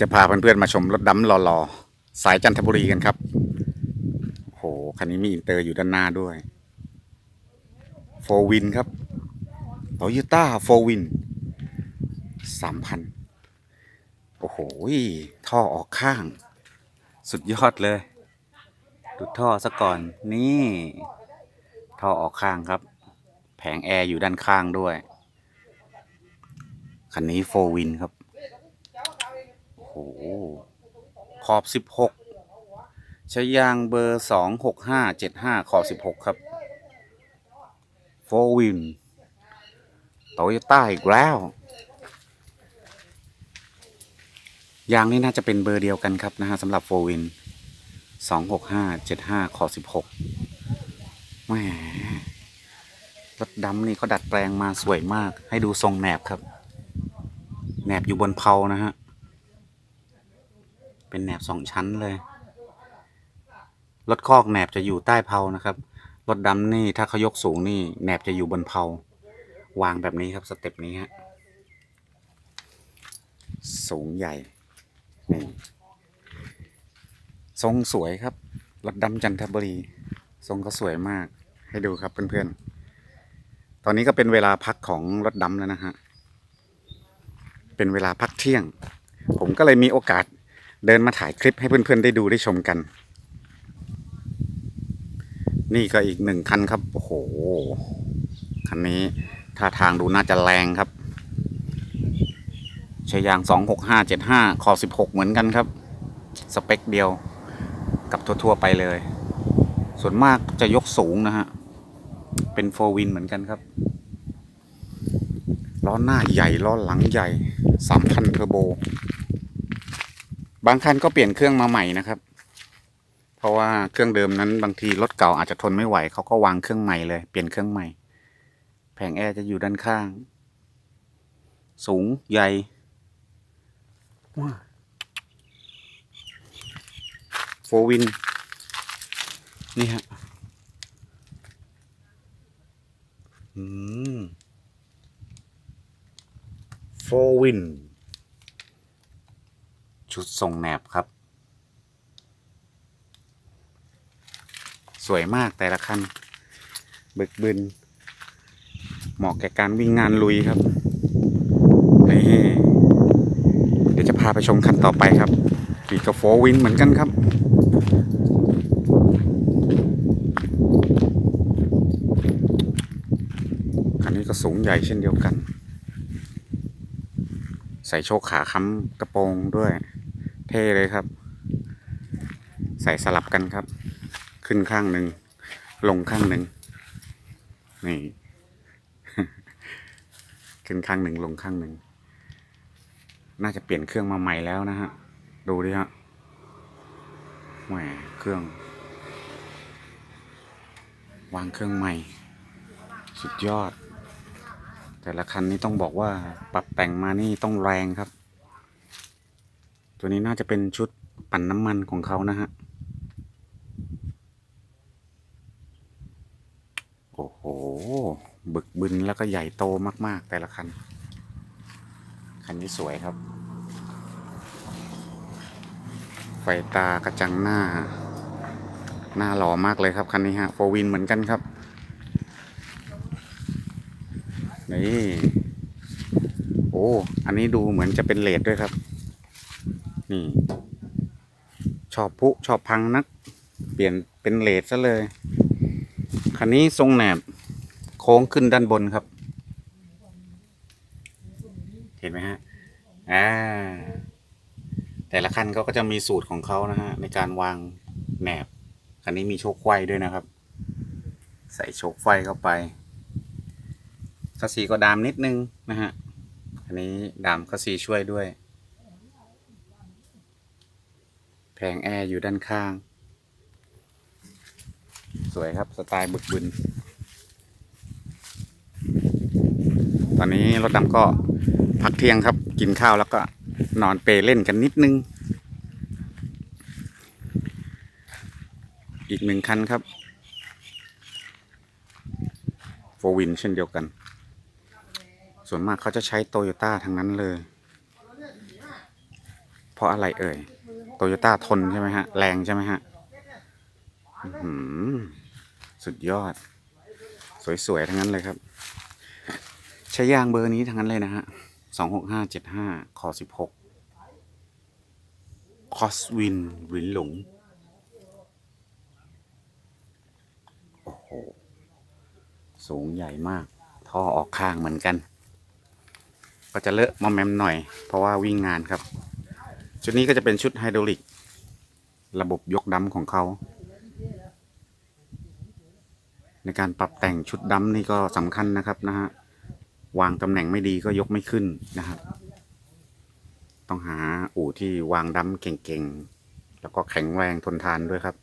จะพาเพื่อนๆมาชมรถดำหล่อๆสายจันทบุรีกันครับโหคันนี้มีอินเตอร์อยู่ด้านหน้าด้วยโฟวินครับโตโยต้าโฟวินสามพันโอ้โหท่อออกข้าง สุดยอดเลย ดูท่อซะก่อนนี่ ท่อออกข้างครับ แผงแอร์อยู่ด้านข้างด้วย คันนี้โฟวินครับ หขอบสิบหกใช้ยางเบอร์สองหกห้าเจ็ดห้าขอบสิบหกครับโฟวินโตโยต้าอีกแล้ว ยางนี่น่าจะเป็นเบอร์เดียวกันครับนะฮะสำหรับโฟวินสองหกห้าเจ็ดห้าขอสิบหกแหมรถดำนี่เขาดัดแปลงมาสวยมาก ให้ดูทรงแหนบครับ แหนบอยู่บนเพลานะฮะ เป็นแหนบสองชั้นเลยรถคอกแหนบจะอยู่ใต้เพลานะครับรถดำนี่ถ้าเขายกสูงนี่แหนบจะอยู่บนเพลาวางแบบนี้ครับสเต็ปนี้ฮะสูงใหญ่นี่ทรงสวยครับรถดำจันทบุรีทรงก็สวยมาก ให้ดูครับเพื่อนๆ ตอนนี้ก็เป็นเวลาพักของรถดำแล้วนะฮะ เป็นเวลาพักเที่ยง ผมก็เลยมีโอกาส เดินมาถ่ายคลิปให้เพื่อนๆได้ดูได้ชมกัน นี่ก็อีกหนึ่งคันครับ โอ้โห คันนี้ท่าทางดูน่าจะแรงครับใช้ยาง26575คอ16เหมือนกันครับ สเปคเดียวกับทั่วๆไปเลย ส่วนมากจะยกสูงนะฮะ เป็นโฟวินเหมือนกันครับ ล้อหน้าใหญ่ล้อหลังใหญ่3,000เทอร์โบ บางคันก็เปลี่ยนเครื่องมาใหม่นะครับ เพราะว่าเครื่องเดิมนั้นบางทีรถเก่าอาจจะทนไม่ไหวเขาก็วางเครื่องใหม่เลย เปลี่ยนเครื่องใหม่ แผงแอร์จะอยู่ด้านข้าง สูงใหญ่ว้าโฟวิน นี่ฮะอืมโฟวิน ชุดทรงแหนบครับ สวยมากแต่ละคันบึกบึน เหมาะแก่การวิ่งงานลุยครับนี่เดี๋ยวจะพาไปชมคันต่อไปครับขี่กับโฟวินเหมือนกันครับคันนี้ก็สูงใหญ่เช่นเดียวกัน ใส่โชคขาค้ำกระโปรงด้วย ท่เลยครับ ใส่สลับกันครับ ขึ้นข้างหนึ่ง ลงข้างหนึ่งนี่ ขึ้นข้างหนึ่งลงข้างหนึ่ง น่าจะเปลี่ยนเครื่องมาใหม่แล้วนะฮะ ดูดิฮะแหมเครื่อง วางเครื่องใหม่ สุดยอด แต่ละคันนี้ต้องบอกว่าปรับแต่งมานี่ต้องแรงครับ ตัวนี้น่าจะเป็นชุดปั่นน้ำมันของเขานะฮะ โอ้โห บึกบึนแล้วก็ใหญ่โตมาก ๆ แต่ละคัน คันนี้สวยครับ ไฟตากระจังหน้า หน้าหล่อมากเลยครับ คันนี้ฮะโฟวินเหมือนกันครับ นี่ โอ้ อันนี้ดูเหมือนจะเป็นเลดด้วยครับ นี่ ชอบพุชอบพังนัก เปลี่ยนเป็นเลดซะเลย คันนี้ทรงแหนบ โค้งขึ้นด้านบนครับ เห็นไหมฮะ อ่า แต่ละคันเขาก็จะมีสูตรของเขานะฮะ ในการวางแหนบ คันนี้มีโชคไฟด้วยนะครับ ใส่โชคไฟเข้าไปคัสซีก็ดามนิดนึงนะฮะ อันนี้ดามคัสซีช่วยด้วย แผงแอร์อยู่ด้านข้าง สวยครับสไตล์บึกบึน ตอนนี้รถดำก็พักเที่ยงครับ กินข้าวแล้วก็นอนเปรเล่นกันนิดนึง อีกหนึ่งคันครับโฟวินเช่นเดียวกัน ส่วนมากเขาจะใช้โตโยต้าทั้งนั้นเลย เพราะอะไรเอ่ย โตโยต้าทนใช่ไหมฮะ แรงใช่ไหมฮะสุดยอด สวย ๆ ทั้งนั้นเลยครับ ใช้ยางเบอร์นี้ทั้งนั้นเลยนะฮะสองหกห้าเจ็ดห้าคอสิบหกคอสวินวินหลง โอ้โห สูงใหญ่มาก ท่อออกข้างเหมือนกัน ก็จะเลอะมอมแมมหน่อย เพราะว่าวิ่งงานครับ ชุดนี้ก็จะเป็นชุดไฮดรอลิก ระบบยกดัมของเขา ในการปรับแต่งชุดดัมนี่ก็สำคัญนะครับนะฮะ วางตำแหน่งไม่ดีก็ยกไม่ขึ้นนะครับ ต้องหาอู่ที่วางดัมเก่งๆ แล้วก็แข็งแรงทนทานด้วยครับ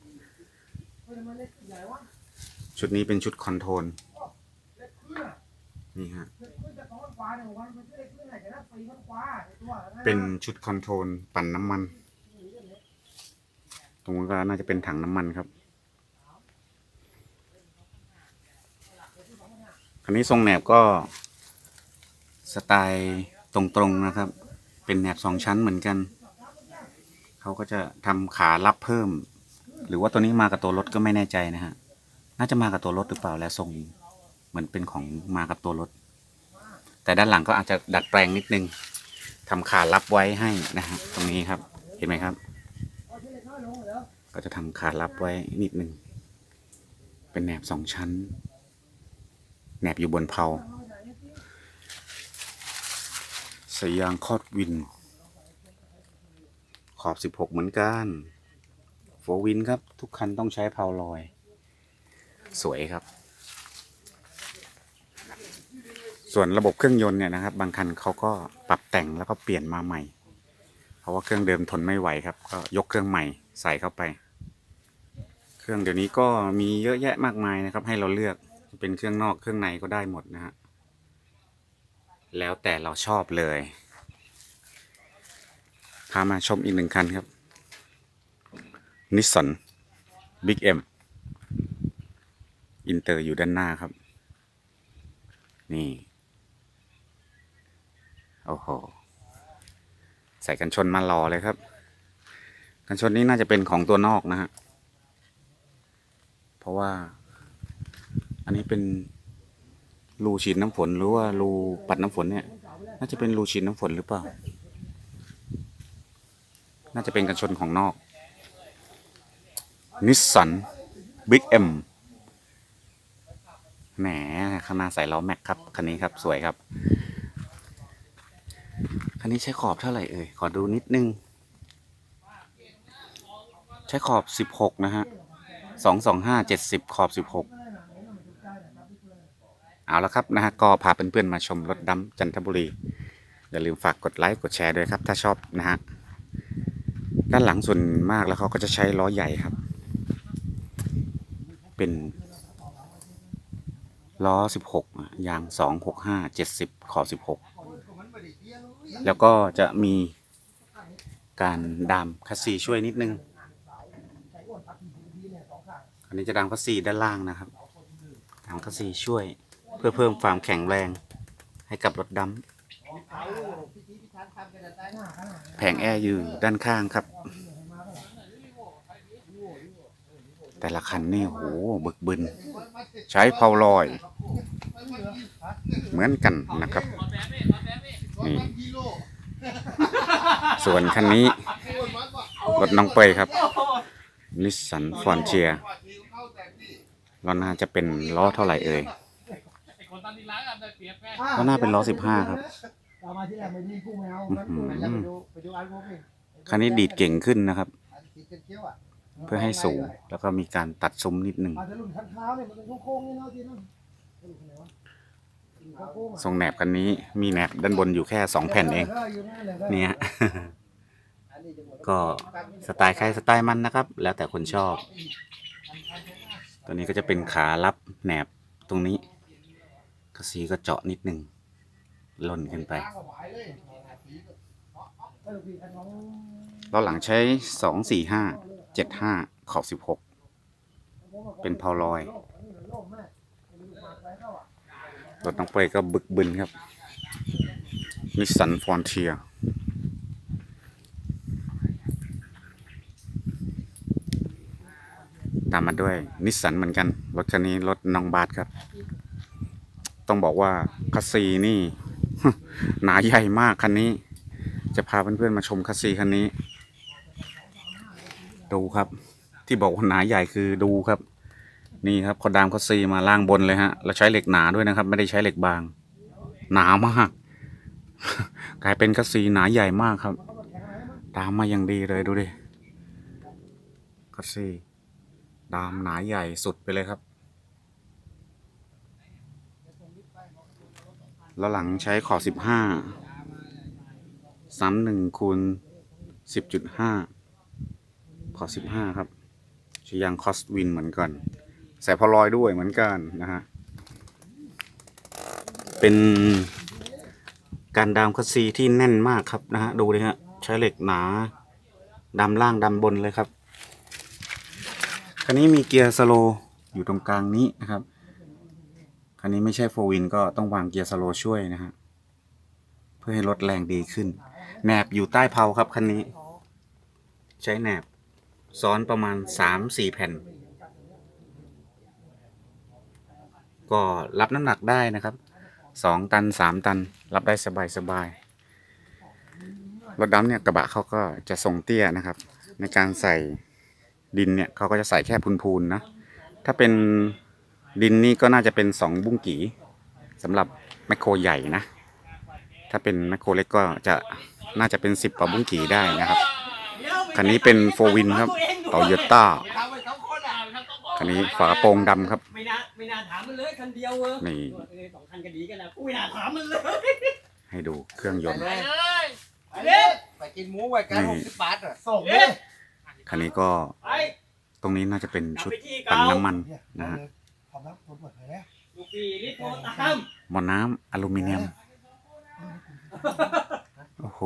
ชุดนี้เป็นชุดคอนโทรล นี่ฮะ เป็นชุดคอนโทรลปั่นน้ำมัน ตรงนี้นก็น่าจะเป็นถังน้ำมันครับ คันนี้ทรงแหนบก็สไตล์ตรงๆนะครับ เป็นแหนบสองชั้นเหมือนกัน เขาก็จะทำขารับเพิ่ม หรือว่าตัวนี้มากับตัวรถก็ไม่แน่ใจนะฮะ น่าจะมากับตัวรถหรือเปล่าและทรง เหมือนเป็นของมากับตัวรถ แต่ด้านหลังก็อาจจะดัดแปลงนิดนึงทำขารับไว้ให้นะฮะตรงนี้ครับเห็นไหมครับ ก็จะทำขารับไว้นิดนึงเป็นแหนบสองชั้น แหนบอยู่บนเพลาสายยางคอดวิน ขอบสิบหกเหมือนกันโฟวินครับ ทุกคันต้องใช้เพลาลอย สวยครับ ส่วนระบบเครื่องยนต์เนี่ยนะครับ บางคันเขาก็ปรับแต่งแล้วก็เปลี่ยนมาใหม่ เพราะว่าเครื่องเดิมทนไม่ไหวครับ ก็ยกเครื่องใหม่ใส่เข้าไป เครื่องเดี๋ยวนี้ก็มีเยอะแยะมากมายนะครับ ให้เราเลือกเป็นเครื่องนอกเครื่องในก็ได้หมดนะฮะแล้วแต่เราชอบเลย พามาชมอีกหนึ่งคันครับนิสสันบิ๊กเอ็มอินเตอร์อยู่ด้านหน้าครับ นี่ โอ้โห ใส่กันชนมารอเลยครับ กันชนนี้น่าจะเป็นของตัวนอกนะฮะ เพราะว่า อันนี้เป็นรูฉีดน้ำฝนหรือว่ารูปัดน้ำฝนเนี่ย น่าจะเป็นรูฉีดน้ำฝนหรือเปล่า น่าจะเป็นกันชนของนอก นิสสันบิ๊กเอ็มแหมข้างหน้าใส่ล้อแม็กครับ คันนี้ครับ สวยครับ คันนี้ใช้ขอบเท่าไหร่เอ่ย ขอดูนิดนึง ใช้ขอบสิบหกนะฮะสองสองห้าเจ็ดสิบขอบสิบหกเอาละครับนะฮะก็พาเพื่อนๆมาชมรถดำจันทบุรี อย่าลืมฝากกดไลค์กดแชร์ด้วยครับ ถ้าชอบนะฮะด้านหลังส่วนมากแล้วเขาก็จะใช้ล้อใหญ่ครับ เป็นล้อสิบหกยางสองหกห้าเจ็ดสิบขอบสิบหก แล้วก็จะมีการดามคัสซีช่วยนิดนึง อันนี้จะดามคัสซีด้านล่างนะครับ ดามคัสซีช่วยเพื่อเพิ่มความแข็งแรงให้กับรถดำแผงแอร์อยู่ด้านข้างครับ แต่ละคันนี่โหบึกบึน ใช้เพาลอย เหมือนกันนะครับ นี่ ส่วนคันนี้รถน้องเปยครับนิสสันฟอนเชียล้อหน้าจะเป็นล้อเท่าไหร่เอ่ยก็น่าเป็นล้อ15ครับเอามาที่แรกไม่มีกุ้งไม่เอาอื้อหือแล้วไปดูไปดูอันพวกนี้คันนี้ดีดเก่งขึ้นนะครับเขียวๆอะเพื่อให้สูงแล้วก็มีการตัดซุ้มนิดนึง ทรงแหนบคันนี้มีแหนบด้านบนอยู่แค่สองแผ่นเอง เนี่ยอันนี้จะก็สไตล์ใครสไตล์มันนะครับ แล้วแต่คนชอบ ตัวนี้ก็จะเป็นขารับแหนบตรงนี้ กระสีก็เจาะนิดนึงหล่นขึ้นไปเอาไว้เลยเออพี่อันน้องล้อหลังใช้สองสี่ห้าเจ็ดห้าขอบสิบหกเป็นเพาลอย รถต้องไปก็บึกบึนครับนิสสันฟอนเทียตามมาด้วยนิสสันเหมือนกัน รถคันนี้รถนองบาสครับ ต้องบอกว่าคัสซีนี่ หนาใหญ่มากคันนี้ จะพาเพื่อนๆมาชมคัสซีคันนี้ ดูครับ ที่บอกว่าหนาใหญ่คือดูครับ นี่ครับคอดามคัสซีมาล่างบนเลยฮะแล้วใช้เหล็กหนาด้วยนะครับ ไม่ได้ใช้เหล็กบาง หนามาก กลายเป็นคัสซีหนาใหญ่มากครับ ตามมาอย่างดีเลยดูดิคัสซีดามหนาใหญ่สุดไปเลยครับ แล้วหลังใช้ขอสิบห้าซ้ำหนึ่งคูณสิบจุดห้าขอสิบห้าครับใช้ยางคอสวินเหมือนกัน ใส่พอลอยด้วยเหมือนกันนะฮะ เป็นการดามคัสซีที่แน่นมากครับนะฮะ ดูเลยฮะ ใช้เหล็กหนาดำล่างดำบนเลยครับ คันนี้มีเกียร์สโลอยู่ตรงกลางนี้นะครับ คันนี้ไม่ใช่โฟวินก็ต้องวางเกียร์สโลช่วยนะฮะ เพื่อให้รถแรงดีขึ้น แหนบอยู่ใต้เพลาครับคันนี้ ใช้แหนบ ซ้อนประมาณสามสี่แผ่น ก็รับน้ำหนักได้นะครับสองตันสามตัน รับได้สบายสบายรถดำเนี่ยกระบะเขาก็จะทรงเตี้ยนะครับ ในการใส่ดินเนี่ยเขาก็จะใส่แค่พูนๆนะถ้าเป็นดินนี่ก็น่าจะเป็นสองบุ้งกีสำหรับแมคโครใหญ่นะ ถ้าเป็นแมคโครเล็กก็จะน่าจะเป็นสิบกว่าบุ้งกีได้นะครับ คันนี้เป็นโฟวินครับโตโยต้า คันนี้ฝาโปร่งดำครับ ไม่น่าไม่น่าถามมันเลยคันเดียวเออนี่เออสองคันก็ดีกันแล้วกูไม่น่าถามมันเลย ให้ดูเครื่องยนต์ ไปเลยไปเลยไปกินหมูไว้กันนี่ หกสิบบาทอะส่งเลยคันนี้ก็ไปตรงนี้น่าจะเป็นกลับชุดไปที่ปั่นเก่าน้ำมันเนี่ยนะฮะพร้อมแล้วผมเปิดเลยแล้วลูกพี่ลิโตตามหม้อน้ำอลูมิเนียม โอ้โห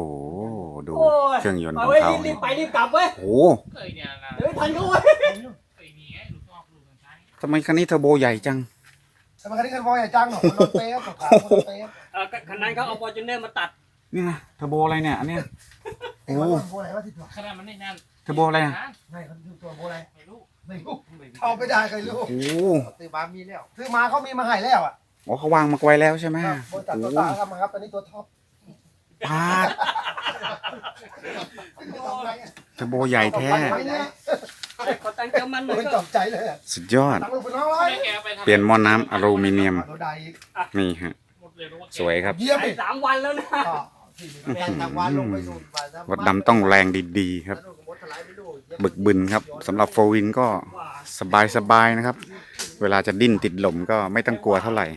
ดูโอ้ยเครื่องยนต์ขเอาองไว้ยเขารีบไปรีบกลับเว้ยโอ้โหเคยเนี่ยนะเดี๋ยวไม่ทันเขาเว้ยำไมคันนี้เทอร์โบใหญ่จังสมัยนี้คันฟอยอย่าจ้างหรอกมันโดนเป๊ะกับขามันโดนเป๊ะเออคันนั้นเขาเอาฟอร์จูเนอร์มาตัดนี่นะเทอร์โบอะไรเนี่ยอันเนี้ยไอ้โอ้คนโบอะไรวะที่ตัวขนาดมันไม่นั่นเทอร์โบอะไรอะไม่เขาดูตัวโบอะไรไม่รู้ไม่รู้เอาไปได้ใครรู้โอ้ซื้อมามีแล้วซื้อมาเขามีมาให้แล้วอะโหเขาวางมาไว้แล้วใช่ไหมครับบริษัทโอ้ตัวตาทำมาครับตอนนี้ตัวท็อปพาดไม่ต้องไปอะเทอร์โบใหญ่แท้ไปเนี่ย ขอตังค์เติมมันหน่อยไม่ก็ตกใจเลยอะสุดยอด ตังค์ลูกเป็นน้องร้อยไม่แกไปทำเปลี่ยนหม้อน้ำอลูมิเนียมตัวใดอีกนี่ฮะ หมดเลยรู้ว่าแกสวยครับ เยี่ยมไปอีกสามวันแล้วนะก็ที่แรงทางวันลงไปนู่นไปซะรถดำต้องแรงดีๆครับแล้วนู่นก็มดถลายไปดูเยี่ยม บึกบึนครับสำหรับโฟวินก็สบายสบายๆนะครับ เวลาจะดิ้นติดลมก็ไม่ต้องกลัวเท่าไหร่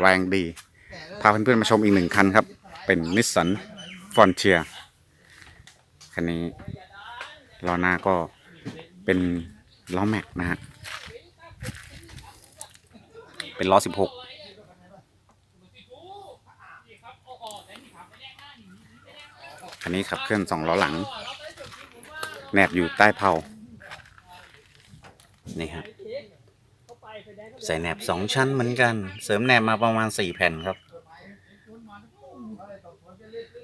แรงดี พาเพื่อนๆมาชมอีกหนึ่งคันครับ เป็นนิสสันฟอนเทียคันนี้ล้อหน้าก็ เป็นล้อแม็กนะฮะ เป็นล้อ16คันนี้ขับเคลื่อนสองล้อหลังแหนบอยู่ใต้เพานี่ครับใส่แหนบสองชั้นเหมือนกัน เสริมแหนบมาประมาณสี่แผ่นครับ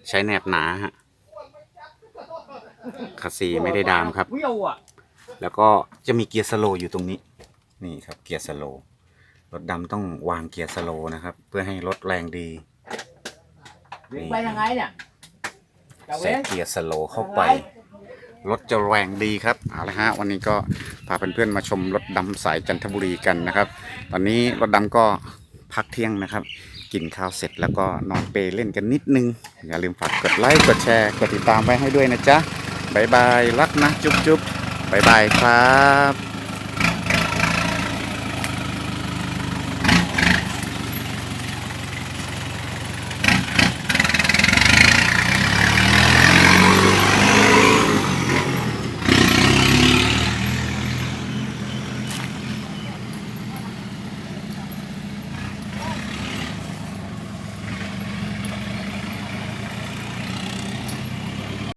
ใช้แหนบหนาฮะคัสซีไม่ได้ดามครับ แล้วก็จะมีเกียร์สโลว์อยู่ตรงนี้ นี่ครับเกียร์สโลว์รถดำต้องวางเกียร์สโลว์นะครับ เพื่อให้รถแรงดีนี่ไปยังไงเนี่ยจะใส่เว้นเกียร์สโลว์เข้าไป รถจะแรงดีครับเอาละฮะวันนี้ก็พาเพื่อนๆมาชมรถดำสายจันทบุรีกันนะครับ ตอนนี้รถดำก็พักเที่ยงนะครับกินข้าวเสร็จแล้วก็นอนเปรย์เล่นกันนิดนึง อย่าลืมฝากกดไลค์กดแชร์ กดติดตามไว้ให้ด้วยนะจ๊ะบายบาย รักนะ จุ๊บจุ๊บ บายบายครับ